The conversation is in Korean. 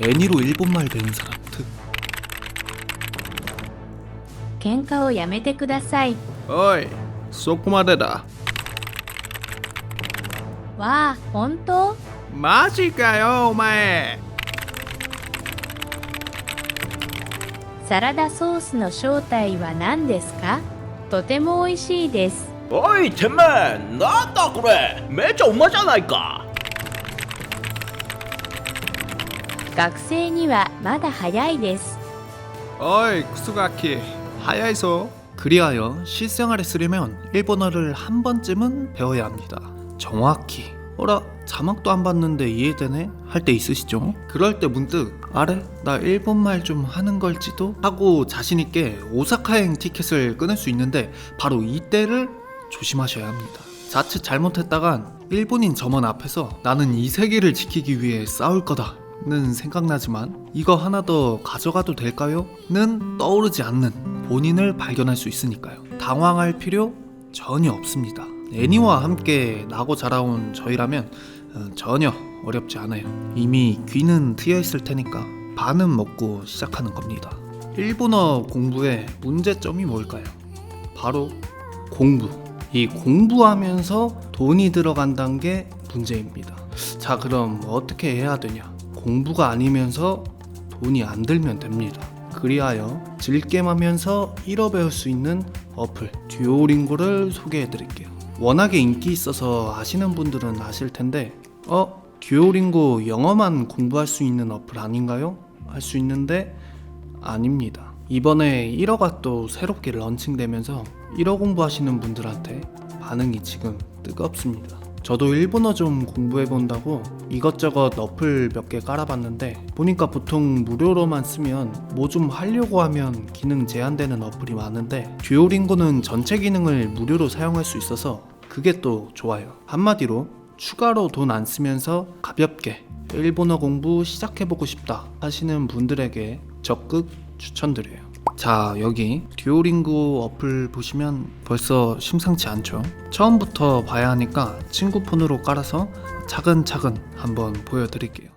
애니로 일본말 되는 사람 특 喧嘩をやめてください 어이 소쿠마데다 わあ本当 마지가요 오마에 サラダソースの正体は何ですかとても美味しいです 어이 템맨 나다 그래 매자 엄마잖아이까 学生にはまだ早いです 어이 쿠스가키 하야이소 그리하여 실생활에 쓰려면 일본어를 한 번쯤은 배워야 합니다 정확히 어라 자막도 안 봤는데 이해되네 할 때 있으시죠? 그럴 때 문득 아래 나 일본말 좀 하는 걸지도 하고 자신있게 오사카행 티켓을 끊을 수 있는데 바로 이때를 조심하셔야 합니다 자칫 잘못했다간 일본인 점원 앞에서 나는 이 세계를 지키기 위해 싸울 거다 는 생각나지만 이거 하나 더 가져가도 될까요? 는 떠오르지 않는 본인을 발견할 수 있으니까요. 당황할 필요 전혀 없습니다. 애니와 함께 나고 자라온 저희라면 어, 전혀 어렵지 않아요. 이미 귀는 트여 있을 테니까 반은 먹고 시작하는 겁니다. 일본어 공부의 문제점이 뭘까요? 바로 공부. 이 공부하면서 돈이 들어간다는 게 문제입니다. 자, 그럼 어떻게 해야 되냐? 공부가 아니면서 돈이 안 들면 됩니다. 그리하여 질겜하면서 잃어 배울 수 있는 어플 듀오링고를 소개해 드릴게요. 워낙에 인기 있어서 아시는 분들은 아실 텐데, 어? 듀오링고 영어만 공부할 수 있는 어플 아닌가요? 할 수 있는데 아닙니다. 이번에 1어가 또 새롭게 런칭되면서 1어 공부하시는 분들한테 반응이 지금 뜨겁습니다. 저도 일본어 좀 공부해 본다고 이것저것 어플 몇 개 깔아봤는데 보니까 보통 무료로만 쓰면 뭐 좀 하려고 하면 기능 제한되는 어플이 많은데 듀오링고는 전체 기능을 무료로 사용할 수 있어서 그게 또 좋아요. 한마디로 추가로 돈 안 쓰면서 가볍게 일본어 공부 시작해보고 싶다 하시는 분들에게 적극 추천드려요. 자, 여기 듀오링고 어플 보시면 벌써 심상치 않죠? 처음부터 봐야 하니까 친구 폰으로 깔아서 차근차근 한번 보여드릴게요.